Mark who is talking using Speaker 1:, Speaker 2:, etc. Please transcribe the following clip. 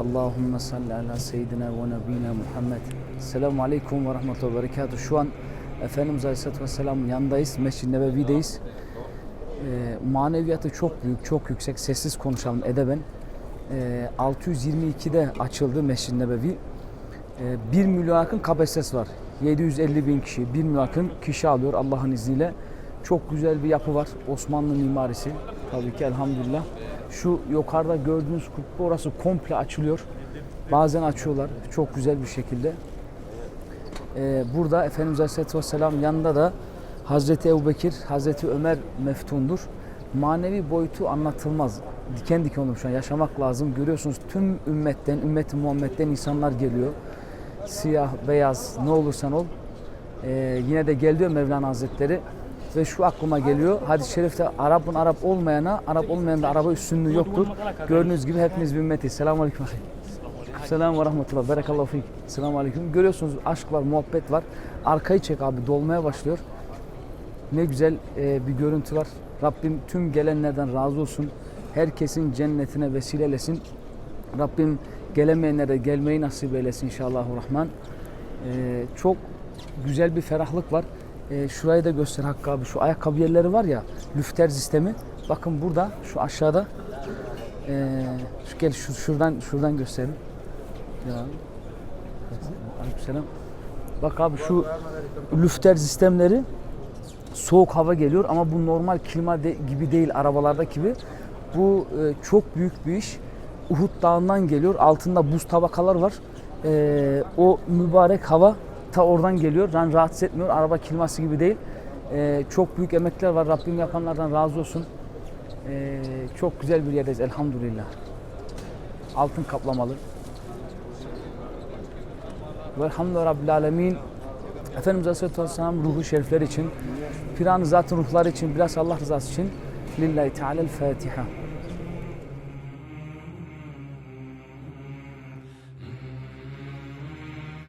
Speaker 1: Allahümme salli ala seyyidina ve nebina Muhammed. Selamun aleyküm ve rahmetullahi ve berekatuhu. Şu an Efendimiz Aleyhisselatü Vesselam'ın yanındayız. Mescid-i Nebevi'deyiz. Ee, maneviyatı çok büyük, çok yüksek. Sessiz konuşalım edeben. Ee, 622'de açıldı Mescid-i Nebevi. Ee, 1 milyon yakın kapasitesi var. 750 bin kişi, 1 milyon yakın kişi alıyor Allah'ın izniyle. Çok güzel bir yapı var. Osmanlı mimarisi. Tabii ki elhamdülillah. Şu yukarıda gördüğünüz kubbe orası komple açılıyor. Bazen açıyorlar çok güzel bir şekilde. Ee, burada Efendimiz Aleyhisselatü Vesselam yanında da Hazreti Ebubekir, Hazreti Ömer meftundur. Manevi boyutu anlatılmaz. Diken diken olur şu an. Yaşamak lazım. Görüyorsunuz tüm ümmetten, ümmeti Muhammed'den insanlar geliyor. Siyah, beyaz ne olursan ol. Ee, yine de gel diyor Mevlana Hazretleri. Ve şu aklıma geliyor. Hadis-i şerifte Arap'ın Arap olmayana, Arap olmayan da araba üstünlüğü yoktur. Gördüğünüz gibi hepimiz bir ümmetiz. Selamun Aleyküm. Selamun ve rahmetullah. Berekallahu fik. Selamun Aleyküm. Görüyorsunuz aşk var, muhabbet var. Arkayı çek abi dolmaya başlıyor. Ne güzel e, bir görüntü var. Rabbim tüm gelenlerden razı olsun. Herkesin cennetine vesile eylesin. Rabbim gelemeyenlere gelmeyi nasip eylesin inşallah rahman. E, çok güzel bir ferahlık var. E, şurayı da göster Hakkı abi. Şu ayakkabı yerleri var ya, lüfter sistemi. Bakın burada, şu aşağıda. E, şu gel şu, şuradan şuradan gösterelim. Ya. Aleykümselam. Bak abi şu lüfter sistemleri soğuk hava geliyor ama bu normal klima de- gibi değil arabalardaki gibi. Bu e, çok büyük bir iş. Uhud Dağı'ndan geliyor. Altında buz tabakalar var. E, o mübarek hava ta oradan geliyor. Yani rahatsız etmiyor. Araba kliması gibi değil. E, çok büyük emekler var. Rabbim yapanlardan razı olsun. E, çok güzel bir yerdeyiz elhamdülillah. Altın kaplamalı. Velhamdülillah Rabbil Alemin. Efendimiz Aleyhisselatü Vesselam ruhu şerifleri için, piran zatı ruhları için, biraz Allah rızası için Lillahi Teala'l Fatiha.